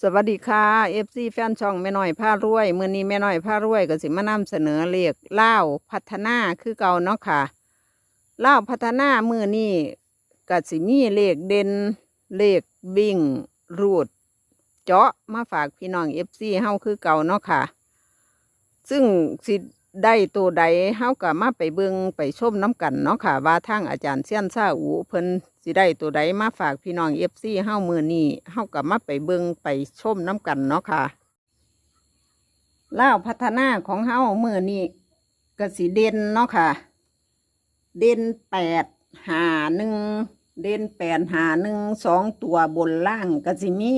สวัสดีค่ะเอฟซีแฟนช่องแม่น้อยผ้ารวยเมื่อนี้แม่น้อยผ้ารวยก็สิมานำเสนอเลขเล่าพัฒนาคือเก่าเนาะค่ะเล่าพัฒนามือนี้ก็สิมีเลขเด่นเลขวิ่งรูด เจาะมาฝากพี่น้องเอฟซีเฮาคือเก่าเนาะค่ะ ซึ่งสิ ได้ตัวใดเฮาก็มาไปเบิงไปชมน้ำกันเนาะค่ะ ว่าทางอาจารย์เซียนซาอูเพิ่นสิได้ตัวใดมาฝากพี่น้องเอฟซีเฮามือนี้เฮาก็มาไปเบิงไปชมน้ำกันเนาะค่ะล่าพัฒนาของเฮามือนี้ก็สิเด่นเนาะค่ะ เด่นแปดหาหนึ่งเด่นแปดหาหนึ่งสองตัวบนล่างก็สิมี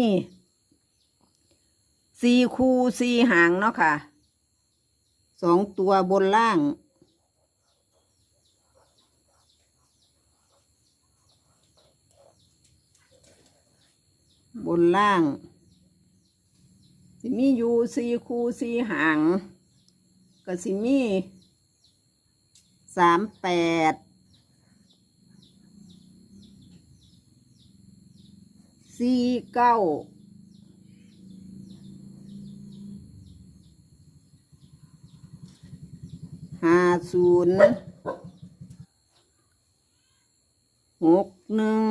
สี่คูสี่หางเนาะค่ะ สองตัวบนล่าง บนล่างสิมีอยู่สี่คูสี่หางก็สิมีสามแปดสี่เก้า ห้าศูนย์หกหนึ่ง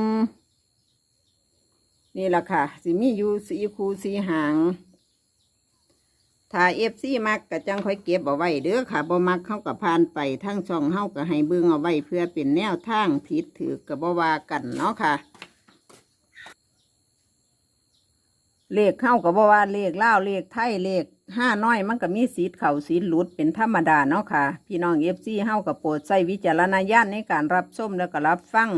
นี่แหละค่ะ สิมีอยู่สีคูสีหางถ้าเอฟซีมักก็จังค่อยเก็บเอาไว้เด้อค่ะบ่มักเข้ากับพานไปทั้งช่องเฮาก็ให้เบิ่งเอาไว้เพื่อเป็นแนวทางผิดถือกับบ่วากันเนาะค่ะ เลขเข้ากับว่าเลขเล่าเลขไทยเลข ห้าน้อยมันก็มีสีเข่าสีหลุดเป็นธรรมดาเนาะค่ะ พี่น้องเอฟซีเฮากับโปรดใช้วิจารณญาณในการรับชมแล้วก็รับฟัง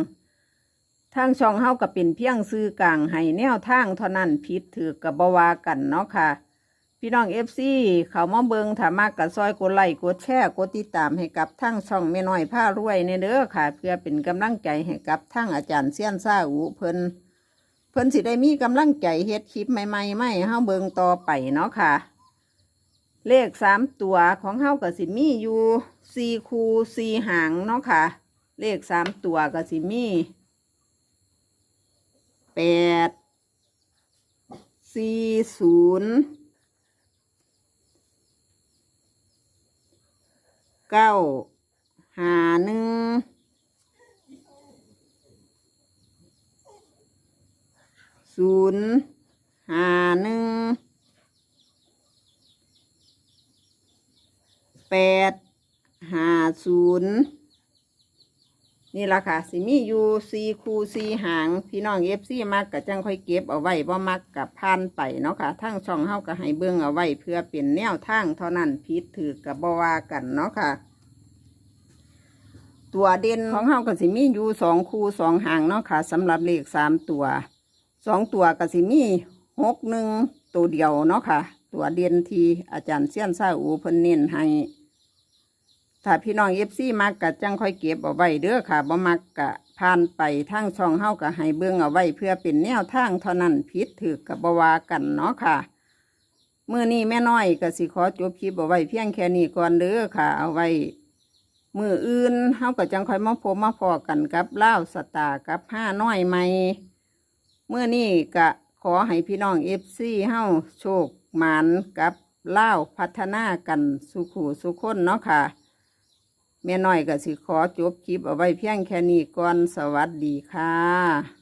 ทางช่องเฮาก็เป็นเพียงซื้อกลางให้แนวทางเท่านั้นผิดถือกับบวากันเนาะค่ะ พี่น้องเอฟซีเขามาเบิงถามากกับซอยกดไลค์กดแชร์กดติดตามให้กับทั้งช่องแม่น้อยผ้ารวยในเด้อค่ะ เพื่อเป็นกำลังใจให้กับทั้งอาจารย์เซียนซาอูเพิ่นเพิ่นสิได้มีกำลังใจเฮ็ดคลิปใหม่ๆไม่เฮาเบิงต่อไปเนาะค่ะ เลขสามตัวของเฮาก็สิมีอยู่สี่คูสี่หางเนาะค่ะ เลขสามตัวก็สิมีแปดสี่ศูนย์เก้าห้าหนึ่งศูนย์ห้าหนึ่ง แปดห้าศูนย์นี่ละค่ะ สิมีอยู่สี่คูสี่หาง พี่น้องเอฟซีมักกับจังค่อยเก็บเอาไว้บ่มักกับพันไปเนาะค่ะทั้งช่องเฮาก็ให้เบิ่งเอาไว้ เพื่อเป็นแนวทางเท่านั้นผิดถือกับบ่ว่ากันเนาะค่ะ ตัวเด่นของเฮาก็สิมีอยู่สองคูสองหางเนาะค่ะสำหรับเลขสามตัวสองตัวก็สิมีหกหนึ่งตัวเดียวเนาะค่ะ ตัวเด่นทีอาจารย์เซียนซาอูเพิ่นเน้นให้ถ้าพี่น้องเอฟซีมักกะจังค่อยเก็บเอาไว้เด้อค่ะบ่มักกะผ่านไปทางช่องเฮาก็ให้เบิ่งเอาไว้เพื่อเป็นแนวทางเท่านั้นผิดถือกับบวากันเนาะค่ะเมื้อนี้แม่น้อยก็สิขอจบคลิปเอาไว้เพียงแค่นี้ก่อนเด้อค่ะ เอาไว้มืออื่นเฮาก็จังค่อยมาพบมาพอกันกับเล่าสตาร์กับห้าน้อยใหม่เมื่อนี้ก็ขอให้พี่น้องเอฟซีเฮาโชค หมานกับเล่าพัฒนากันสุขูสุขคนเนาะค่ะแม่น้อยก็สิขอจบคลิปเอาไว้เพียงแค่นี้ก่อนสวัสดีค่ะ